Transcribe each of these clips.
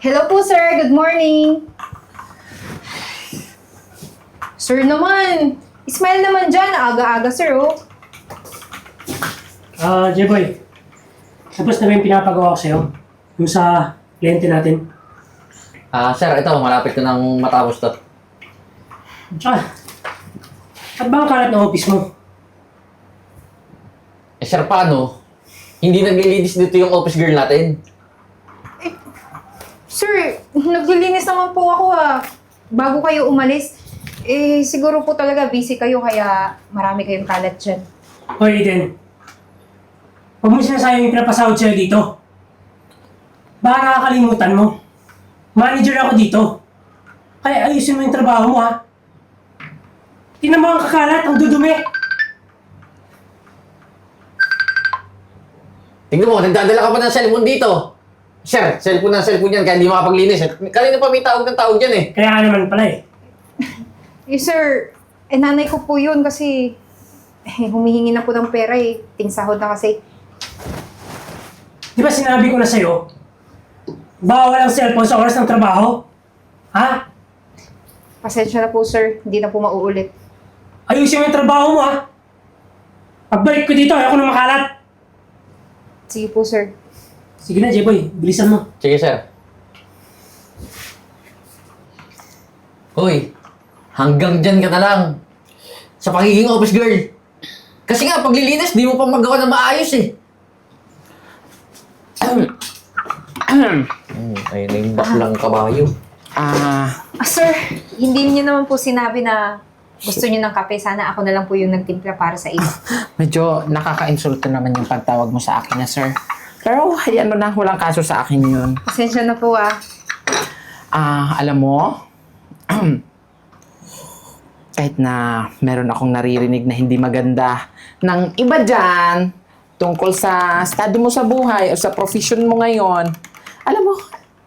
Hello po, sir. Good morning. Sir naman. Smile naman dyan. Aga-aga, sir, oh. Ah, J-Boy. Tapos na ba yung pinapagawa ko sa'yo? Yung sa kliyente natin. Ah, sir, ito, malapit ko nang matapos to. Tsaka, at ba ang kalat ng office mo? Eh, sir, paano? Hindi naglilinis dito yung office girl natin. Sir, naglilinis naman po ako, ah. Bago kayo umalis, eh, siguro po talaga busy kayo, kaya marami kayong kalat dyan. Hoy, Eden. Huwag mo sinasayang yung pinapasahod sa'yo dito. Baka nakakalimutan mo. Manager ako dito. Kaya ayusin mo yung trabaho mo, ha? Tingnan mo ang kakalat, ang dudumi. Tingnan mo, nagdadala ka pa ng cellphone dito. Sir, cellphone na cellphone yan, kaya hindi makapaglinis. Eh, Kanina pa may tawag ng tawag yan eh. Kaya ka naman pala eh. Eh, sir, eh, nanay ko po yun kasi eh, humihingi na po ng pera, eh. Tingsahod na kasi. Di ba sinabi ko na sa'yo, bawal ang cellphone sa oras ng trabaho? Ha? Pasensya na po, sir. Hindi na po mauulit. Ayusin mo yung trabaho mo, ha? Pagbalik ko dito, ayoko na makalat. Sige po, sir. Sige na, J-Boy. Bilisan mo. Sige, sir. Hoy, hanggang dyan ka na lang. Sa pagiging office girl. Kasi nga, paglilinis, di mo pa magawa na maayos eh. Hmm, ayun na yung baklang kabayo. Ah, Ah, sir, hindi niyo naman po sinabi na gusto niyo ng kape. Sana ako na lang po yung nagtimpla para sa iyo. medyo nakaka-insulto naman yung pagtawag mo sa akin na sir. Pero hayaan mo na, walang kaso sa akin yun. Pasensya na po, ah. Ah, alam mo, kahit na meron akong naririnig na hindi maganda ng iba dyan tungkol sa estado mo sa buhay o sa profession mo ngayon, alam mo,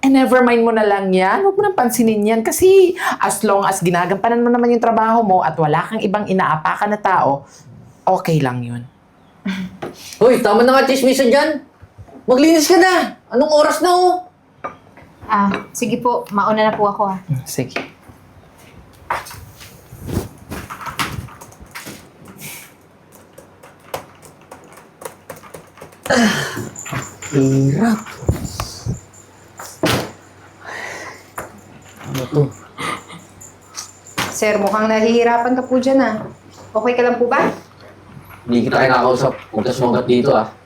eh, never mind mo na lang yan. Huwag mo nang pansinin yan kasi as long as ginagampanan mo naman yung trabaho mo at wala kang ibang inaapakan na tao, okay lang yun. Hoy, tama na nga chismisan dyan. Maglinis ka na. Anong oras na oh? Ah, sige po. Mauna na po ako, ah. Sige. Hirap. Ano to? Sir, mukhang nahihirapan ka po dyan, ah. Okay ka lang po ba? Hindi kita kinakausap. Huwag ka sumagat dito ah.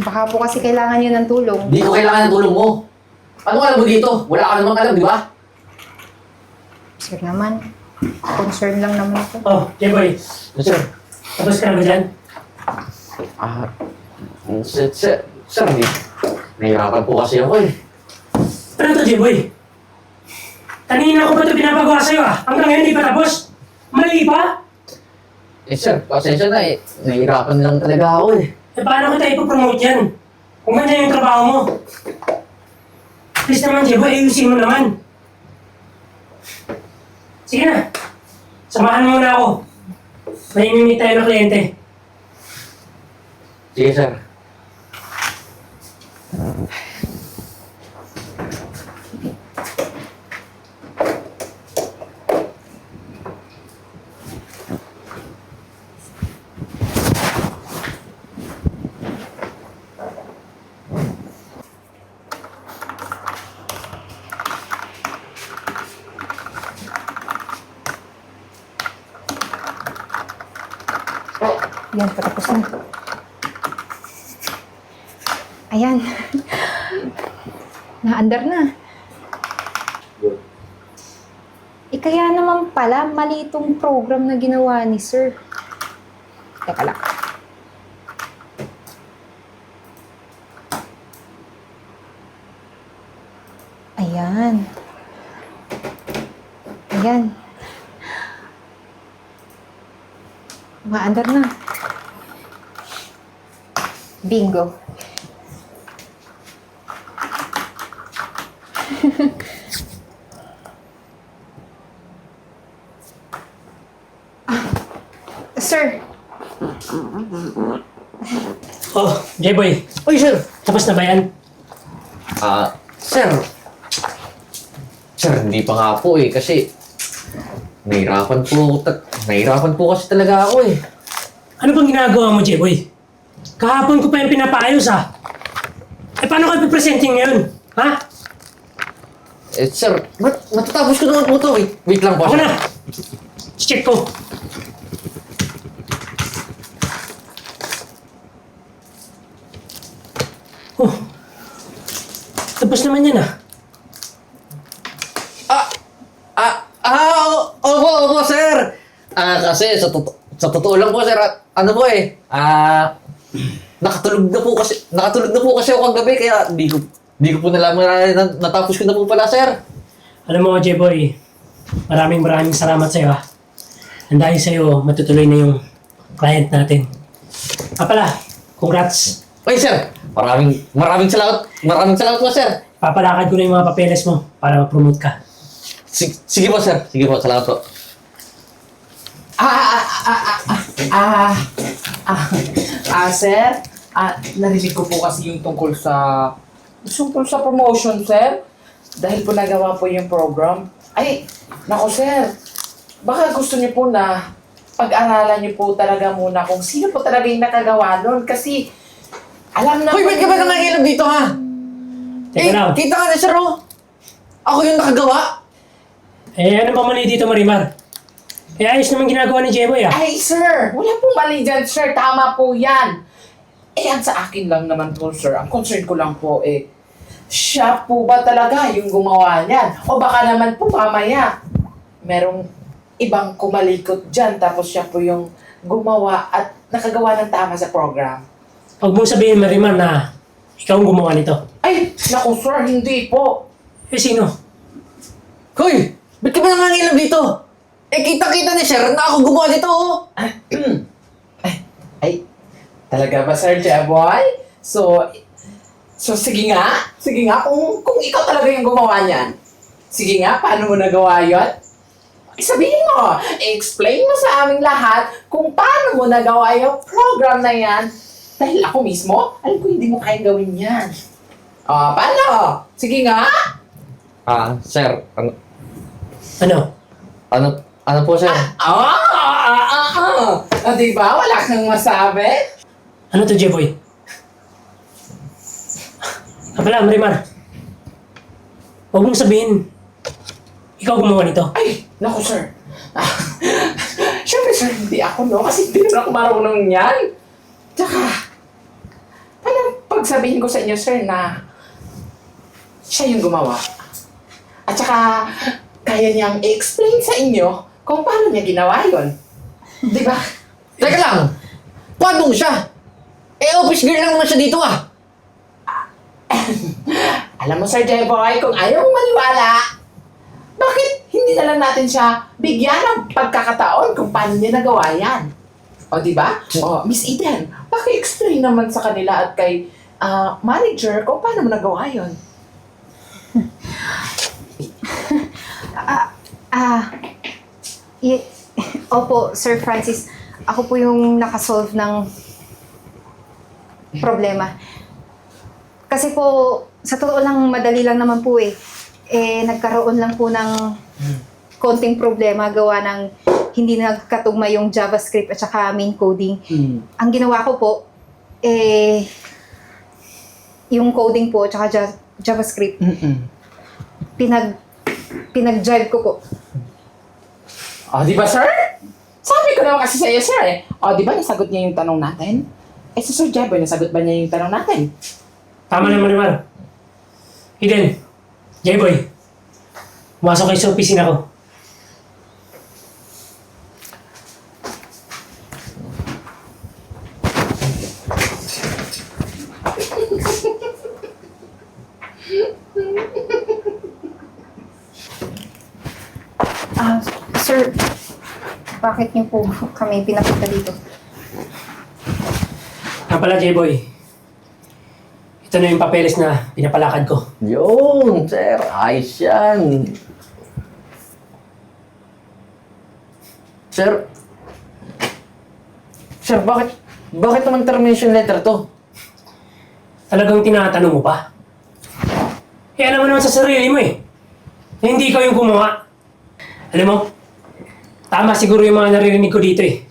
Baka po kasi kailangan niyo ng tulong. Hindi ko kailangan ng tulong mo. Ano alam mo dito? Wala ka namang alam, di ba? Sir naman, concern lang naman ako. Oh, J-Boy. Yes, sir. Tapos ka na ba dyan? Ah, sir, sir, sir, hindi. Nahihirapan po kasi ako eh. Ano to, J-Boy? Kanina ko pa ito pinapagawa sa'yo ah. Hanggang ngayon di pa tapos? Mali pa? Eh, sir, pasensya na eh. Nahihirapan lang talaga ako eh. Eh paano kita ipopromote yan? Kung ganyan yung trabaho mo. Please naman, J-Boy, ayusin mo naman. Sige na. Samahan mo na ako. May imimit tayo ng kliyente. Sige, sir. Yan, patapos na. Ayan. Naandar na. Eh, kaya naman pala, mali itong program na ginawa ni Sir. Teka lang. Ayan. Ayan. Maandar na. Bingo. Sir, Oh, J-Boy. Uy, sir! Tapos na ba yan? Ah, sir, Sir, hindi pa nga po eh, kasi nahirapan po, ta- nahirapan po kasi talaga ako eh. Ano bang ginagawa mo, Jeboy? Kahapon ko pa yung pinapaayos ah. Eh paano ka pipresenting ngayon? Ha? Eh, sir, mat- matatapos ko naman po to. Wait, wait lang po, Ako sir. na! Check ko. Oh. Tapos naman yan ah. Ah, ah, ah, o- opo, opo, sir. Ah, kasi sa, totoo sa totoo lang po, sir, at ano po eh, ah, nakatulog na po kasi, nakatulog na po kasi ako kagabi, kaya di ko, di ko po nalaman na, na natapos ko na po pala, sir. Alam mo, J-Boy, maraming maraming salamat sa'yo ah. Ang dahil sa'yo, matutuloy na yung client natin. Ah pala, congrats. Ay, sir, maraming, maraming salamat, maraming salamat po, sir. Papalakad ko na yung mga papeles mo para ma-promote ka. Sige, sige po, sir. Sige po, salamat po. Ah, ah, ah, ah, ah, ah, ah, ah, sir, ah, narinig ko po kasi yung tungkol sa, tungkol sa promotion, sir. Dahil po nagawa po yung program. Ay, nako, sir, baka gusto niyo po na pag-aralan niyo po talaga muna kung sino po talaga yung nakagawa nun. Kasi, alam na Hoy, ba't ka ba nangangilab dito, ha? Teka eh, lang. kita ka na, sir, oh. Ako yung nakagawa. Eh, ano ba mali dito, Marimar? Eh, ayos naman ginagawa ni J-Boy ah. Ay, sir! Wala pong mali dyan, sir. Tama po yan. Eh, ang sa akin lang naman po, sir. Ang concern ko lang po, eh, siya po ba talaga yung gumawa niyan? O baka naman po mamaya, merong ibang kumalikot dyan, tapos siya po yung gumawa at nakagawa ng tama sa program. Huwag mong sabihin, Marimar, na ikaw ang gumawa nito. Ay, naku, sir, hindi po. Eh, sino? Hoy, ba't ka ba nangangilab dito? Eh, kita-kita ni sir na ako gumawa nito, oh. Ay, talaga ba, Sir Jeboy? So, so sige nga. Sige nga, kung, kung ikaw talaga yung gumawa niyan. Sige nga, paano mo nagawa yun? Sabihin mo, explain mo sa aming lahat kung paano mo nagawa yung program na yan. Dahil ako mismo, alam ko hindi mo kayang gawin yan. Ah, paano? Sige nga. Ah, sir, ano, Ano? ano, ano po, sir? Ah, ah, ah, ah, ah. Ah, di ba? Wala kang masabi? Ano to, J-Boy? Ah, pala, Marimar. Huwag mong sabihin, ikaw gumawa nito. Ay, naku sir. Ah, Siyempre sir, hindi ako no, kasi hindi naman ako marunong yan. Tsaka, paano pagsabihin ko sa inyo sir na siya yung gumawa? At saka, kaya niyang i-explain sa inyo kung paano niya ginawa yon. Di ba? Teka lang, paano siya? Eh, office girl lang naman siya dito, ah. Alam mo Sir Jeboy, kung ayaw mong maniwala, bakit hindi na lang natin siya bigyan ng pagkakataon kung paano niya nagawa yan? O, di ba? O, Miss Eden, paki-explain naman sa kanila at kay ah, manager kung paano mo nagawa yon. Ah, y- opo, Sir Francis. Ako po yung nakasolve ng problema. Kasi po, sa totoo lang, madali lang naman po eh. Eh, nagkaroon lang po ng konting problema gawa ng hindi nagkatugma yung JavaScript at saka main coding. Ang ginawa ko po, eh, yung coding po at saka Ja- JavaScript, pinag pinag-drive ko po. O, di ba sir? Sabi ko naman kasi sa iyo sir eh. O, di ba nasagot niya yung tanong natin? Eh, si Sir Jeboy, nasagot ba niya yung tanong natin? Tama na, Marimar. Eden, J-Boy, pumasok kayo sa opisina ko. Ah, sir, bakit niyo po kami pinapunta dito? Nga pala, J-Boy. Ito na yung papeles na pinapalakad ko. Yun, sir, ayos yan. Sir, sir, bakit, bakit naman termination letter to? Talagang tinatanong mo pa? Eh, alam mo naman sa sarili mo eh. na hindi ikaw yung gumawa. Alam mo, tama siguro yung mga naririnig ko dito eh.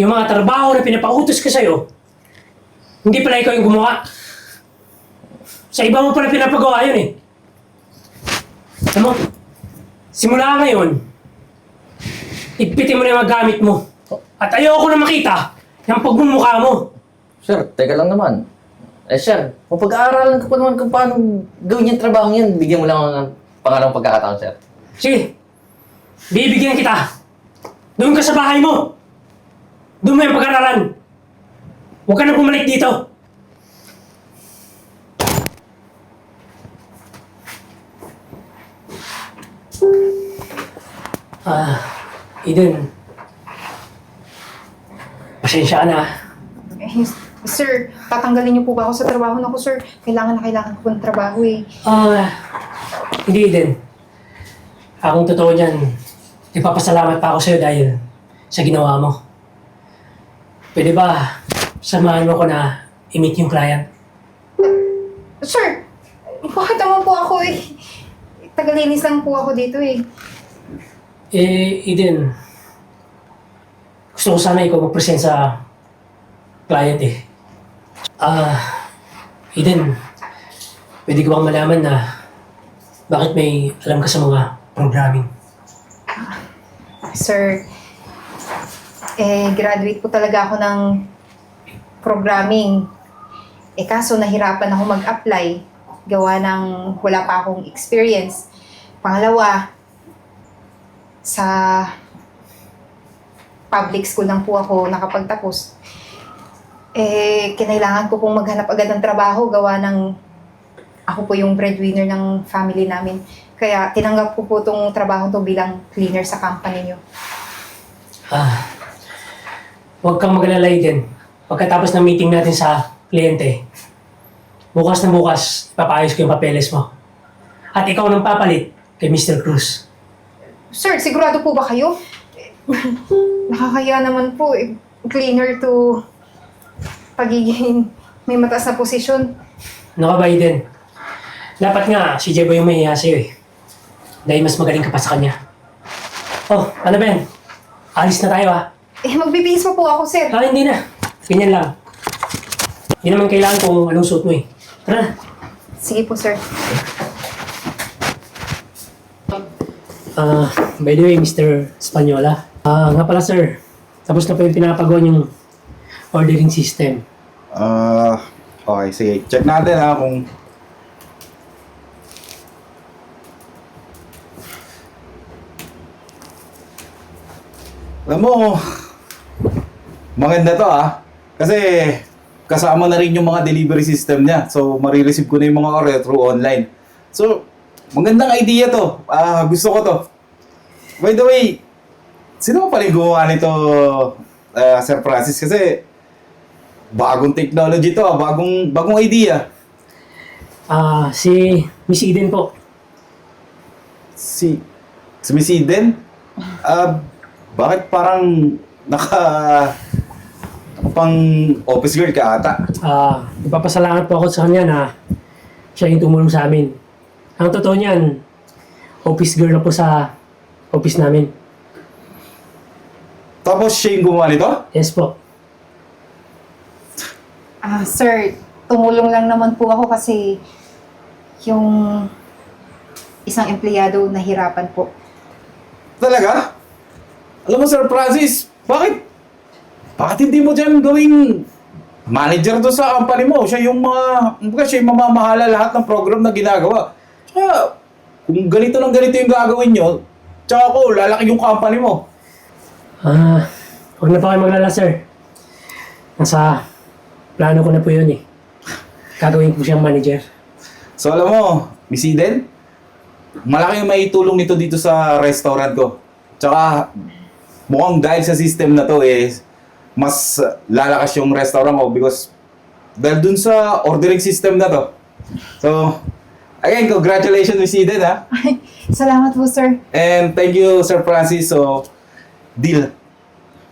Yung mga trabaho na pinapautos ko sa'yo, hindi pala ikaw yung gumawa. Sa iba mo pala pinapagawa yun eh. Alam mo, simula ngayon, igpitin mo na yung mga gamit mo. At ayoko na makita yung pagmumukha mo. Sir, teka lang naman. Eh, sir, kung pag-aaralan ko pa naman kung paano gawin yung trabaho yan, bigyan mo lang ako ng pangalawang pagkakataon, sir. Sige, bibigyan kita. Doon ka sa bahay mo. Doon mo yung pag-aralan. Huwag ka na bumalik dito. Ah, Eden. Pasensya ka na. Eh, sir, tatanggalin niyo po ba ako sa trabaho na ko, sir? Kailangan na kailangan ko ng trabaho eh. Ah, hindi din. Akong totoo dyan, ipapasalamat pa ako sa'yo dahil sa ginawa mo. Pwede ba samahan mo ko na i-meet yung client? Sir, bakit naman po ako eh? Tagalinis lang po ako dito eh. Eh, Eden, gusto ko sana ikaw mag-present sa client eh. Ah, Eden, pwede ko bang malaman na bakit may alam ka sa mga programming? Sir, eh, graduate po talaga ako ng programming. Eh, kaso nahirapan ako mag-apply. Gawa ng wala pa akong experience. Pangalawa, sa public school lang po ako nakapagtapos. Eh, kinailangan ko pong maghanap agad ng trabaho gawa ng ako po yung breadwinner ng family namin. Kaya tinanggap ko po itong trabaho to bilang cleaner sa company niyo. Ah, huwag kang mag-alala din. Pagkatapos ng meeting natin sa kliyente, bukas na bukas, ipapaayos ko yung papeles mo. At ikaw nang papalit kay Mr. Cruz. Sir, sigurado po ba kayo? Nakakaya naman po. eh, Cleaner to pagiging may mataas na posisyon. Ano ka ba, Eden? Dapat nga, si Jebo yung mahiya sa'yo eh. Dahil mas magaling ka pa sa kanya. Oh, ano Ben? Alis na tayo ah. Eh, magbibihis pa po ako, sir. Ah, hindi na. Ganyan lang. Hindi naman kailangan kung anong suit mo eh. Tara na. Sige po, sir. Ah, by the way, Mr. Spanyola. Ah, nga pala sir. Tapos na po yung pinapagawa yung ordering system. Ah, okay, sige. Check natin ha kung... Alam mo, maganda to ah. Kasi kasama na rin yung mga delivery system niya. So, marireceive ko na yung mga order through online. So, magandang idea to. Ah, gusto ko to. By the way, sino pa rin gumawa nito, ah, Sir Francis? Kasi bagong technology to, ah, bagong bagong idea. Ah, si Miss Eden po. Si si Miss Eden, ah, bakit parang naka pang office girl ka ata? Ah, ipapasalamat po ako sa kanya na siya yung tumulong sa amin. Ang totoo niyan, office girl na po sa office namin. Tapos siya yung gumawa nito? Yes po. Ah, sir, tumulong lang naman po ako kasi yung isang empleyado nahirapan po. Talaga? Alam mo Sir Francis, bakit? Bakit hindi mo dyan gawing manager to sa company mo? Siya yung mga, kumbaga siya yung mamamahala lahat ng program na ginagawa. Kaya, kung ganito lang ganito yung gagawin nyo, tsaka ko, lalaki yung company mo. Ah, huwag na po kayo maglala, sir. Nasa plano ko na po yun eh. Gagawin ko siyang manager. So alam mo, Miss Eden, malaki yung maitulong nito dito sa restaurant ko. Tsaka, mukhang dahil sa system na to eh, mas lalakas yung restaurant ko because dahil dun sa ordering system na to. So, again, congratulations Miss Eden ha. Salamat po, sir. And thank you Sir Francis. So, deal.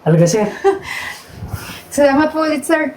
Talaga, sir. Salamat po ulit, sir.